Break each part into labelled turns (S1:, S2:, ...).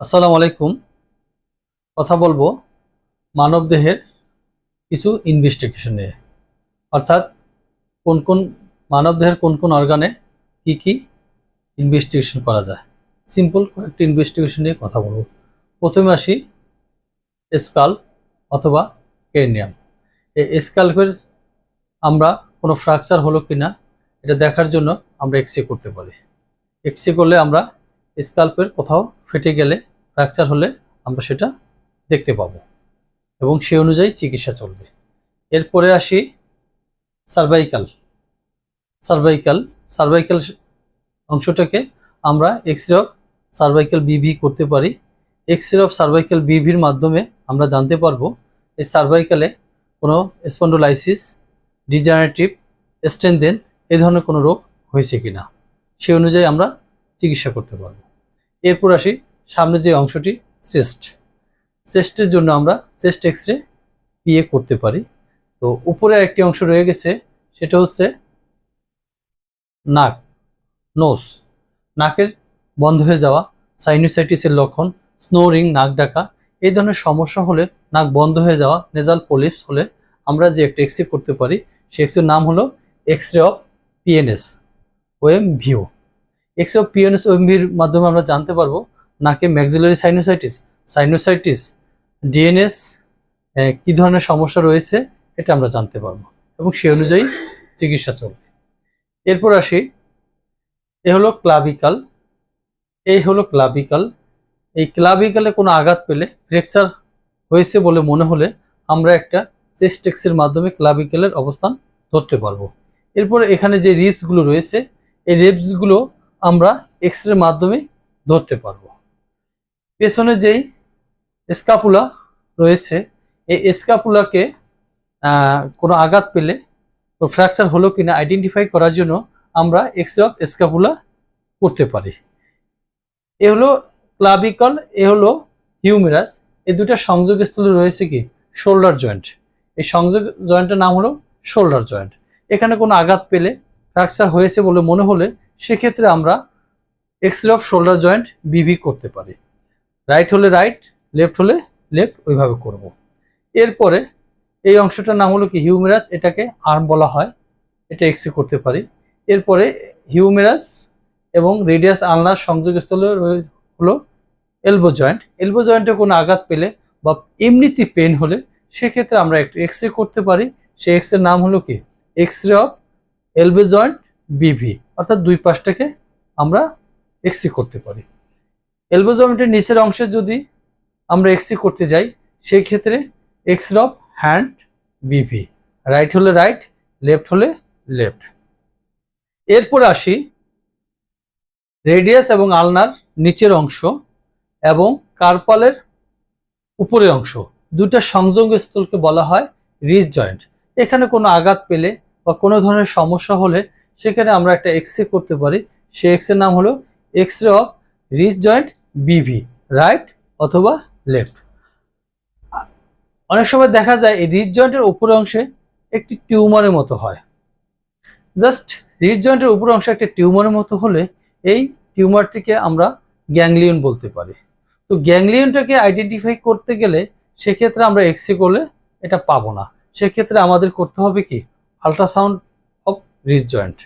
S1: আসসালামু আলাইকুম। কথা বলব মানবদেহের কিছু ইনভেস্টিগেশন নিয়ে। অর্থাৎ কোন কোন মানবদেহের কোন কোন অর্গানে কি কি ইনভেস্টিগেশন করা যায়। সিম্পল কয়েকটি ইনভেস্টিগেশন নিয়ে কথা বলব। প্রথমে আসি স্কাল অথবা কেরনিয়াম এই স্কাল্পের আমরা কোনো ফ্র্যাকচার হলো কিনা, এটা দেখার জন্য আমরা এক্সরে করতে পারি। এক্সরে করলে আমরা স্কাল্পের কোথাও ফেটে গেলে ফ্র্যাকচার হলে আমরা সেটা দেখতে পাব। এবং সেই অনুযায়ী চিকিৎসা চলবে। এরপরে আসি সার্ভাইকাল সার্ভাইকাল সার্ভাইকাল অংশটাকে আমরা এক্স রে অফ সার্ভাইকাল বিভি করতে পারি। এক্স রে অফ সার্ভাইকাল বিভির মাধ্যমে আমরা জানতে পারব এই সার্ভাইকালে কোনো স্পন্ডোলাইসিস ডিজেনারেটিভ স্ট্রেনদেন এই ধরনের কোনো রোগ হয়েছে কিনা। সেই অনুযায়ী আমরা চিকিৎসা করতে পারব। এরপর আসি সামনে যে অংশটি চেস্ট চেস্টের জন্য আমরা চেস্ট এক্স রে পিএ করতে পারি। তো উপরে একটি অংশ রয়ে গেছে, সেটা হচ্ছে নাক নোস নাকের বন্ধ হয়ে যাওয়া সাইনোসাইটিসের লক্ষণ স্নোরিং নাক ডাকা, এই ধরনের সমস্যা হলে নাক বন্ধ হয়ে যাওয়া নেজাল পলিপস হলে আমরা যে একটা এক্স করতে পারি, সে এক্স নাম হলো X ray of PNS OM view X of PNS OM ভির মাধ্যমে আমরা জানতে পারব নাকে ম্যাক্সিলারি সাইনোসাইটিস সাইনোসাইটিস ডিএনএস কী ধরনের সমস্যা রয়েছে এটা আমরা জানতে পারব এবং সেই অনুযায়ী চিকিৎসা চলবে। এরপর আসি, এ হলো ক্লাবিকাল এই হলো ক্লাবিকাল এই ক্লাবিকালে কোনো আঘাত পেলে ফ্র্যাকচার হয়েছে বলে মনে হলে আমরা একটা চেস্টেক্সের মাধ্যমে ক্লাবিকালের অবস্থান ধরতে পারব। এরপরে এখানে যে রিপসগুলো রয়েছে, এই রিপসগুলো আমরা এক্স রে মাধ্যমে ধরতে পারব। পেছনে যেই স্কাপুলা রয়েছে, এই স্কাপুলাকে কোনো আঘাত পেলে ফ্র্যাকচার হলো কিনা আইডেন্টিফাই করার জন্য আমরা এক্স রে অফ স্কাপুলা করতে পারি। এ হলো ক্লাবিকল এ হলো হিউমেরাস এই দুটা সংযোগ স্থলে রয়েছে কি? শোল্ডার জয়েন্ট এই সংযোগ জয়েন্টের নাম হলো শোল্ডার জয়েন্ট এখানে কোনো আঘাত পেলে ফ্র্যাকচার হয়েছে বলে মনে হলে সেক্ষেত্রে আমরা x ray off shoulder joint বিভি করতে পারি। রাইট হলে রাইট লেফট হলে লেফট ওইভাবে করব। এরপরে এই অংশটার নাম হলো কি? হিউমেরাস এটাকে আর্ম বলা হয়। এটা এক্সরে করতে পারি। এরপরে হিউমেরাস এবং রেডিয়াস আলনার সংযোগস্থলে হলো এলবো জয়েন্ট এলবো জয়েন্টে কোনো আঘাত পেলে বা এমনিতে পেন হলে সেক্ষেত্রে আমরা একটু এক্সরে করতে পারি। সেই এক্সরের নাম হলো কি? এক্সরে অফ এলবো জয়েন্ট, বিভি, অর্থাৎ দুই পাশটাকে আমরা এক্সরে করতে পারি। এলবো জয়েন্টের নিচের অংশে যদি আমরা এক্সরে করতে যাই সেই ক্ষেত্রে X ray of hand BV. Right হলে রাইট লেফট হলে লেফট এরপর আসি রেডিয়াস এবং আলনার নিচের অংশ এবং কার্পালের উপরের অংশ। দুটা সংযোগ স্থলকে বলা হয় রিজ জয়েন্ট। এখানে কোনো আঘাত পেলে বা কোনো ধরনের সমস্যা হলে সেখানে আমরা একটা এক্সরে করতে পারি। সেই এক্সরের নাম হলো X ray of wrist joint BV right অথবা লেফট অনেক সময় দেখা যায় এই রিজ জয়েন্টের উপর অংশে একটি টিউমারের মতো হয়। জাস্ট রিজ জয়েন্টের উপর অংশে একটা টিউমারের মতো হলে এই টিউমারটিকে আমরা গ্যাংলিয়ন বলতে পারি। তো গ্যাংলিয়নটাকে আইডেন্টিফাই করতে গেলে সেক্ষেত্রে আমরা এক্সরে করলে এটা পাবো না। সেক্ষেত্রে আমাদের করতে হবে কি? Ultrasound of wrist joint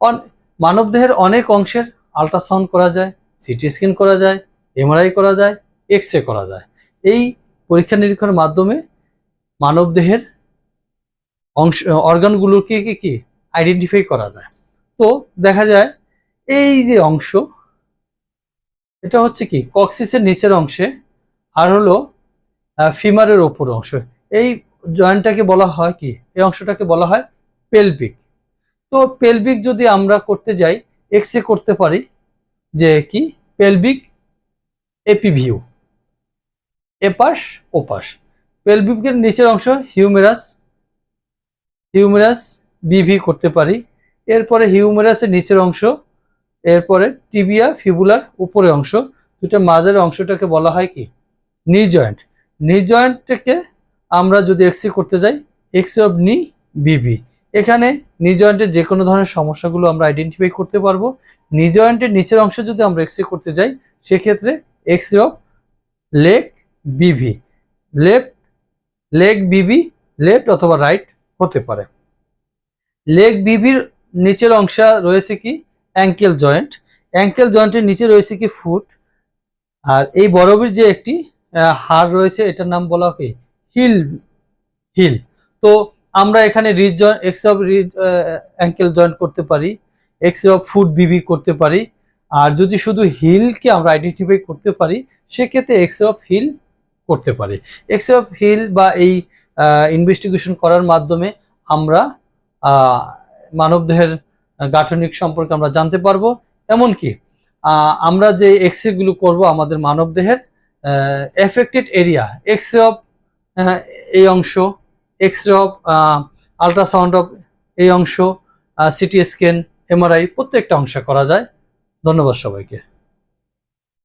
S1: on মানবদেহের অনেক অংশের আল্ট্রাসাউন্ড করা যায় সিটি স্ক্যান করা যায় এমআরআই করা যায় এক্স রে করা যায়। এই পরীক্ষা নিরীক্ষার মাধ্যমে মানবদেহের অংশ, অর্গানগুলোকে কি কি আইডেন্টিফাই করা যায়। তো দেখা যায়, এই যে অংশ, এটা হচ্ছে কি কক্সিসের নিচের অংশে আর হলো ফিমারের ওপর অংশ। এই জয়েন্টটাকে বলা হয় কি? এই অংশটাকে বলা হয় পেলভিক তো পেলভিক যদি আমরা করতে যাই এক্স করতে পারি যে কি? পেলভিক এপিভিউ এপাশ, ওপাশ। পেলভিকের নিচের অংশ হিউমেরাস হিউমেরাস বিভি করতে পারি। এরপরে হিউমেরাসের নিচের অংশ, এরপরে টিবিয়া ফিবুলার উপরের অংশ দুটা মাঝের অংশটাকে বলা হয় কি? নি জয়েন্ট নি জয়েন্টটাকে আমরা যদি এক্স করতে যাই এক্স অফ নি বিভি এখানে নি জয়েন্টের যে কোনো ধরনের সমস্যাগুলো আমরা আইডেন্টিফাই করতে পারব। নি জয়েন্টের নিচের অংশ যদি আমরা এক্স করতে যাই, সেক্ষেত্রে X of leg BV left leg BV left অথবা রাইট হতে পারে। লেগ বিবির নিচের অংশে রয়েছে কি? অ্যাঙ্কেল জয়েন্ট অ্যাঙ্কেল জয়েন্টের নিচে রয়েছে কি? ফুট আর এই বরফের যে একটি হাড় রয়েছে, এটার নাম বলা হয় হিল হিল। তো আমরা এখানে wrist joint X of wrist ankle joint করতে পারি এক্স অফ ফুট বিবি করতে পারি। আর যদি শুধু হিলকে আমরা আইডেন্টিফাই করতে পারি, সেক্ষেত্রে এক্স অফ হিল করতে পারি। এক্স অফ হিল বা এই ইনভেস্টিগেশন করার মাধ্যমে আমরা মানবদেহের গাঠনিক সম্পর্কে আমরা জানতে পারব। এমনকি আমরা যে এক্সগুলো করব আমাদের মানবদেহের এফেক্টেড এরিয়া এক্স অফ এই অংশ x ray of ultrasound of এই অংশ সিটি স্ক্যান এমআরআই প্রত্যেকটা অংশ করা যায়। ধন্যবাদ সবাইকে।